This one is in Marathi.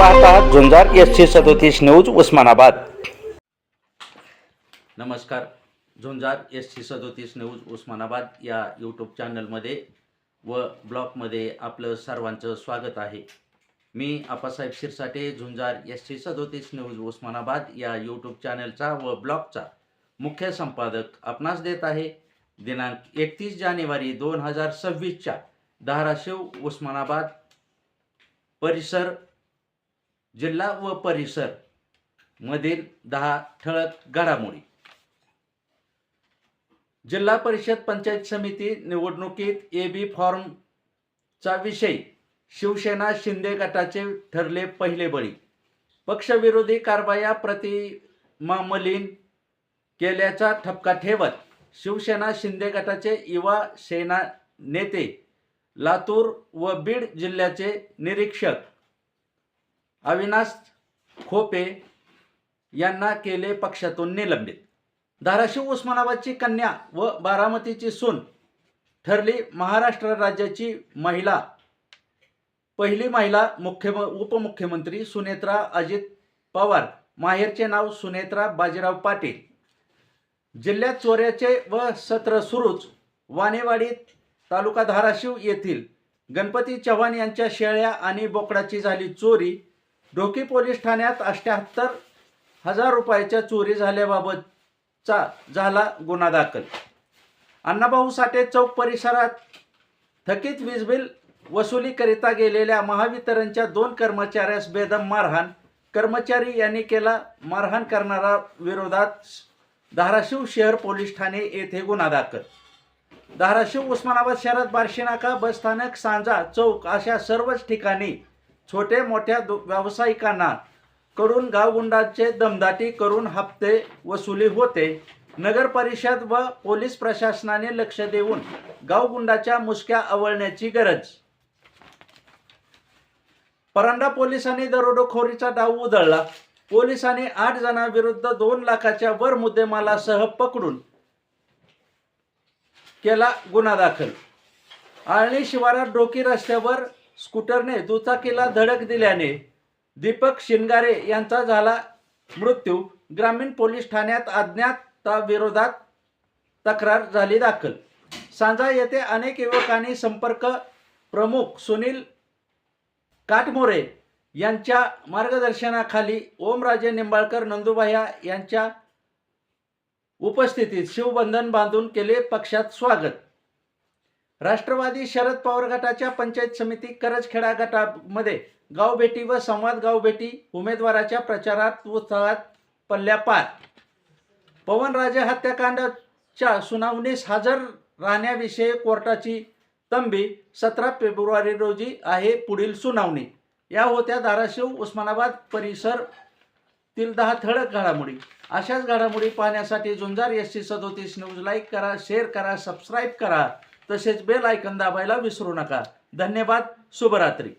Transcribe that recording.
पाहत आहात झुंजार एस सी सदोतीस न्यूज उस्मानाबाद. नमस्कार. झुंजार एस सी सदोतीस न्यूज उस्मानाबाद या यूट्यूब चॅनलमध्ये व ब्लॉगमध्ये आपलं सर्वांचं स्वागत आहे. मी आपासाहेब शिरसाटे झुंजार एस सी सदोतीस न्यूज उस्मानाबाद या यूट्यूब चॅनलचा व ब्लॉगचा मुख्य संपादक आपणास देत आहे. दिनांक एकतीस जानेवारी दोन हजार सव्वीसच्या धाराशिव उस्मानाबाद परिसर जिल्हा व परिसर मधील दहा ठळक घडामोडी. जिल्हा परिषद पंचायत समिती निवडणुकीत ए बी फॉर्मचा विषय शिवसेना शिंदे गटाचे ठरले पहिले बळी. पक्षविरोधी कारवाया प्रतिमामलीन केल्याचा ठपका ठेवत शिवसेना शिंदे गटाचे युवा सेना नेते लातूर व बीड जिल्ह्याचे निरीक्षक अविनाश खोपे यांना केले पक्षातून निलंबित. धाराशिव उस्मानाबादची कन्या व बारामतीची सून ठरली महाराष्ट्र राज्याची महिला. पहिली महिला मुख्य उपमुख्यमंत्री सुनेत्रा अजित पवार. माहेरचे नाव सुनेत्रा बाजीराव पाटील. जिल्ह्यात चोऱ्याचे व सत्र सुरूच वानेवाडीत तालुका धाराशिव येथील गणपती चव्हाण यांच्या शेळ्या आणि बोकडाची झाली चोरी ढोकी पोलीस ठाण्यात अष्ट्याहत्तर हजार रुपयाच्या चोरी झाल्याबाबतचा झाला गुन्हा दाखल. अण्णाभाऊ साठे चौक परिसरात थकीत वीज बिल वसुलीकरिता गेलेल्या महावितरणच्या दोन कर्मचाऱ्यास बेदम मारहाण. कर्मचारी यांनी केला मारहाण करणारा विरोधात धाराशिव शहर पोलीस ठाणे येथे गुन्हा दाखल. धाराशिव उस्मानाबाद शहरात बार्शीनाका बसस्थानक सांजा चौक अशा सर्वच ठिकाणी छोटे मोठ्या दु- व्यावसायिकांना कडून गावगुंडाचे दमदाटी करून हप्ते वसुली होते. नगर परिषद व पोलीस प्रशासनाने लक्ष देऊन गावगुंडाच्या मुसक्या आवळण्याची गरज. परांडा पोलिसांनी दरोडेखोरीचा डाव उधळला. पोलिसांनी आठ जणांविरुद्ध दोन लाखाच्या वर मुद्देमालासह पकडून केला गुन्हा दाखल. आळणी शिवारात डोकी रस्त्यावर स्कूटरने दुचाकीला धडक दिल्याने दीपक शिनगारे यांचा झाला मृत्यू. ग्रामीण पोलीस ठाण्यात अज्ञाताविरोधात तक्रार झाली दाखल. सांजा येथे अनेक युवकांनी संपर्क प्रमुख सुनील काटमोरे यांच्या मार्गदर्शनाखाली ओमराजे निंबाळकर नंदुबाया यांच्या उपस्थितीत शिवबंधन बांधून केले पक्षात स्वागत. राष्ट्रवादी शरद पवार गटाच्या पंचायत समिती करजखेडा गटामध्ये गावभेटी व संवाद गावभेटी उमेदवाराच्या प्रचारात उत्साहात पल्ल्या पार. पवनराजे हत्याकांडाच्या सुनावणीस हजर राहण्याविषयी कोर्टाची तंबी सतरा फेब्रुवारी रोजी आहे पुढील सुनावणी. या होत्या धाराशिव उस्मानाबाद परिसर तील दहा ठळक घडामोडी. अशाच घडामोडी पाहण्यासाठी झुंजार एस सी सदोतीस न्यूज लाईक करा शेअर करा सबस्क्राईब करा. तसेच बेल आयकन दाबायला विसरू नका. धन्यवाद. शुभरात्री.